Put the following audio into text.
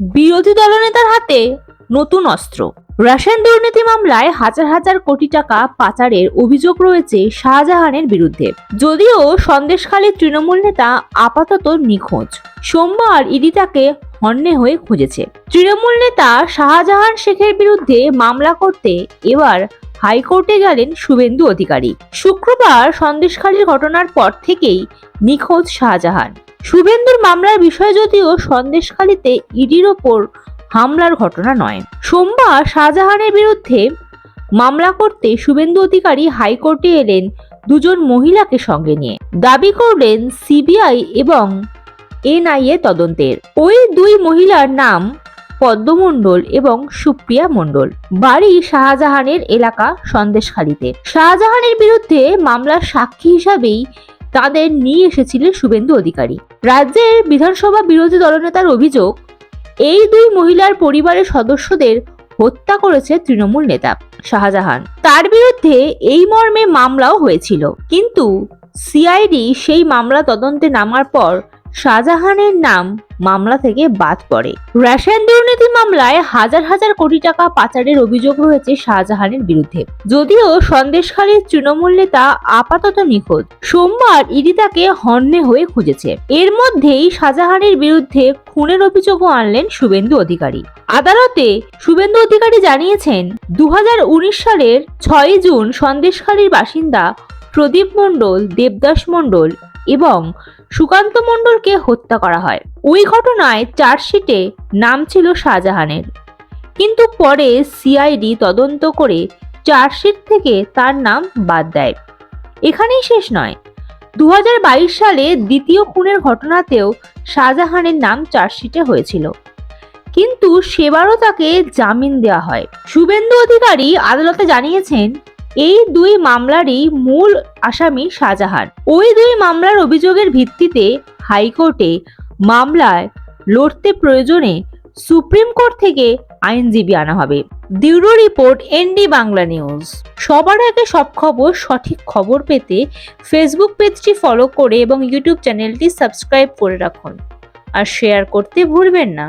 বিরোধী দলনেতার হাতে নতুন অস্ত্র। রাশিয়ান দুর্নীতি মামলায় হাজার হাজার কোটি টাকা পাচারের অভিযোগ রয়েছে শাহজাহানের বিরুদ্ধে। যদিও সন্দেশখালীর তৃণমূল নেতা আপাতত নিখোঁজ। সোমবার ইডি তাকে হন্যে হয়ে খুঁজেছে। তৃণমূল নেতা শাহজাহান শেখের বিরুদ্ধে মামলা করতে এবার হাইকোর্টে গেলেন শুভেন্দু অধিকারী। শুক্রবার সন্দেশখালীর ঘটনার পর থেকেই নিখোঁজ শাহজাহান। শুভেন্দুর মামলার বিষয় যদিও সন্দেশখালীতে ইডির ওপর হামলার ঘটনা নয়। সোমবার শাহজাহানের বিরুদ্ধে মামলা করতে শুভেন্দু অধিকারী হাইকোর্টে এলেন দুজন মহিলাকে সঙ্গে নিয়ে। দাবি করলেন সিবিআই এবং এনআইএ তদন্তের। ওই দুই মহিলার নাম পদ্মমণ্ডল এবং সুপ্রিয়া মণ্ডল। বাড়ি শাহজাহানের এলাকা সন্দেশখালীতে। শাহজাহানের বিরুদ্ধে মামলার সাক্ষী হিসাবেই তাদের নিয়ে এসেছিলেন শুভেন্দু অধিকারী। রাজ্যের বিধানসভা বিরোধী দলনেতার অভিযোগ, এই দুই মহিলার পরিবারের সদস্যদের হত্যা করেছে তৃণমূল নেতা শাহজাহান। তার বিরুদ্ধে এই মর্মে মামলাও হয়েছিল। কিন্তু সিআইডি সেই মামলা তদন্তে নামার পর শাহজাহানের নাম মামলা থেকে বাদ পড়ে। রেশন দুর্নীতি মামলায় হাজার হাজার কোটি টাকা পাচারের অভিযোগ রয়েছে শাহজাহানের বিরুদ্ধে। যদিও সন্দেশখালীর তৃণমূল নেতা আপাতত নিখোঁজ। সোমবার ইডি তাকে হন্যে হয়ে খুঁজেছে। এর মধ্যেই শাহজাহানের বিরুদ্ধে খুনের অভিযোগও আনলেন শুভেন্দু অধিকারী। আদালতে শুভেন্দু অধিকারী জানিয়েছেন দু হাজার উনিশ সালের ছয় জুন সন্দেশখালীর বাসিন্দা প্রদীপ মণ্ডল, দেবদাস মণ্ডল এবং সুকান্ত মণ্ডলকে হত্যা করা হয়। ওই ঘটনায় চার্জশিটে নাম ছিল শাহজাহানের। কিন্তু পরে সিআইডি তদন্ত করে চার্জশিট থেকে তার নাম বাদ দেয়। এখানেই শেষ নয়। দু সালে দ্বিতীয় খুনের ঘটনাতেও শাহজাহানের নাম চার্জশিটে হয়েছিল। কিন্তু সেবারও তাকে জামিন দেওয়া হয়। শুভেন্দু অধিকারী আদালতে জানিয়েছেন এই দুই মামলারই মূল আসামি শাহজাহান। ওই দুই মামলার অভিযোগের ভিত্তিতে হাইকোর্টে মামলায় লড়তে প্রয়োজনে সুপ্রিম কোর্ট থেকে আইনজীবী আনা হবে। দিউরো report N D Bangla news. সবার আগে সব খবর, সঠিক খবর পেতে ফেসবুক পেজটি ফলো করে এবং ইউটিউব চ্যানেলটি সাবস্ক্রাইব করে রাখুন। আর শেয়ার করতে ভুলবেন না।